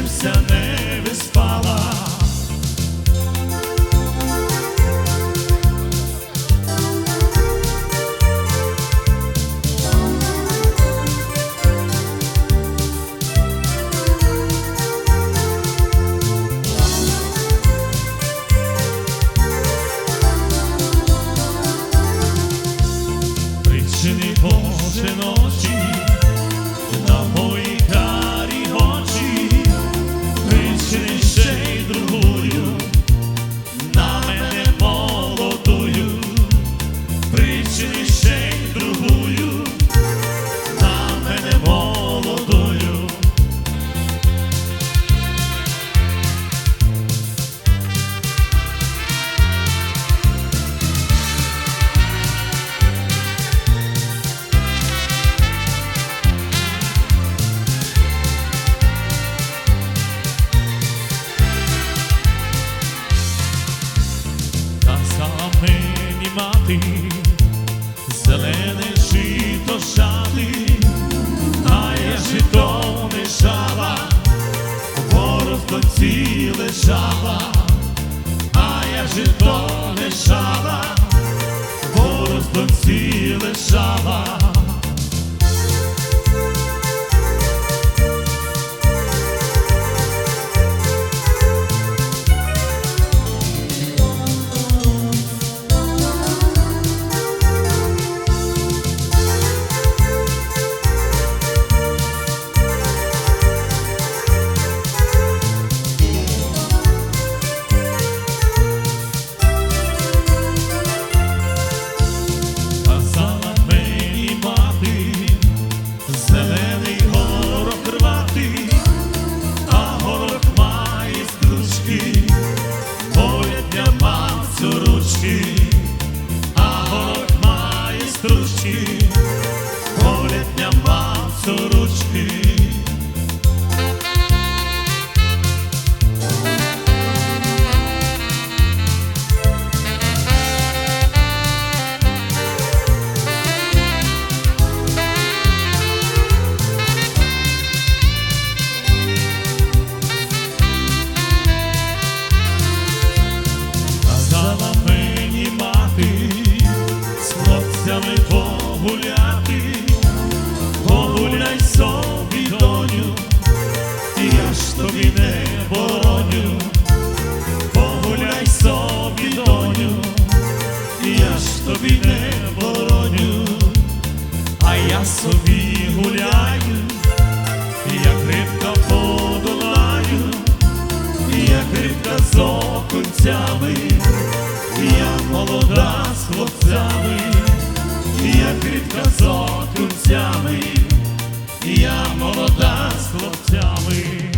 Você. sana сіяти, зелене жито жати, а я жито не жала, ворог до ці лежала, а я жито не жала. дощі, погляд нема сорочки. хлопцями, я молода з хлопцями, як рідка з окунцями, я молода з хлопцями.